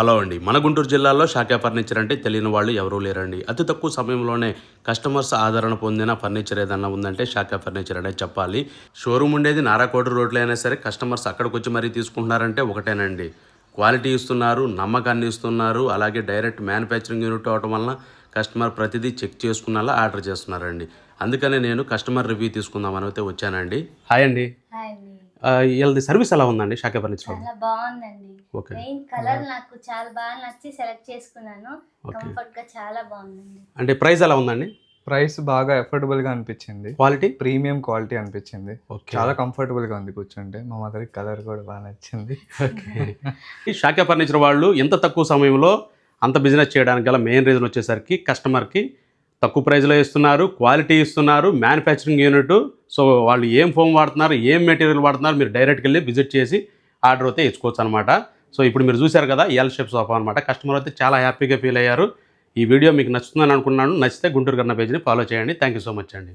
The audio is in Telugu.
హలో అండి. మన గుంటూరు జిల్లాలో షాక్యా ఫర్నిచర్ అంటే తెలియని వాళ్ళు ఎవరూ లేరండి. అతి తక్కువ సమయంలోనే కస్టమర్స్ ఆదరణ పొందిన ఫర్నిచర్ ఏదన్నా ఉందంటే షాక్యా ఫర్నిచర్ అనే చెప్పాలి. షోరూమ్ ఉండేది నారాకోట రోడ్లో అయినా సరే కస్టమర్స్ అక్కడికి వచ్చి మరీ తీసుకుంటున్నారంటే ఒకటేనండి. క్వాలిటీ ఇస్తున్నారు నమ్మకాన్ని ఇస్తున్నారు అలాగే డైరెక్ట్ మ్యానుఫ్యాక్చరింగ్ యూనిట్ అవడం వలన కస్టమర్ ప్రతిదీ చెక్ చేసుకున్నలా ఆర్డర్ చేస్తున్నారండి. అందుకనే నేను కస్టమర్ రివ్యూ తీసుకుందామని అయితే వచ్చానండి. హాయ్ అండి. హాయ్ అండి. వీళ్ళది సర్వీస్ ఎలా ఉందండి షాక్యా ఫర్నిచర్ చాలా బాగుందండి. ఓకే. మెయిన్ కలర్ నాకు చాలా బాగా నచ్చి సెలెక్ట్ చేసుకున్నాను. కంఫర్ట్గా చాలా బాగుందండి. అంటే ప్రైస్ ఎలా ఉందండి? ప్రైస్ బాగా అఫోర్డబుల్గా అనిపించింది. క్వాలిటీ ప్రీమియం క్వాలిటీ అనిపించింది. ఓకే. చాలా కంఫర్టబుల్గా ఉంది కూర్చుంటే. మా మదర్కి కలర్ కూడా బాగా నచ్చింది. ఈ షాక్యా ఫర్నిచర్ వాళ్ళు ఎంత తక్కువ సమయంలో అంత బిజినెస్ చేయడానికి గల మెయిన్ రీజన్ వచ్చేసరికి కస్టమర్కి తక్కువ ప్రైస్లో ఇస్తున్నారు క్వాలిటీ ఇస్తున్నారు మ్యానుఫ్యాక్చరింగ్ యూనిట్ సో వాళ్ళు ఏం ఫోమ్ వాడుతున్నారు ఏం మెటీరియల్ వాడుతున్నారు మీరు డైరెక్ట్కి వెళ్ళి విజిట్ చేసి ఆర్డర్ అయితే ఇచ్చుకోవచ్చు అనమాట సో ఇప్పుడు మీరు చూశారు కదా ఎల్ షేప్ సోఫా అనమాట కస్టమర్ అయితే చాలా హ్యాపీగా ఫీల్ అయ్యారు. ఈ వీడియో మీకు నచ్చుతుందని అనుకున్నాను. నచ్చితే గుంటూరు గన్న పేజ్ని ఫాలో చేయండి. థ్యాంక్ యూ సో మచ్ అండి.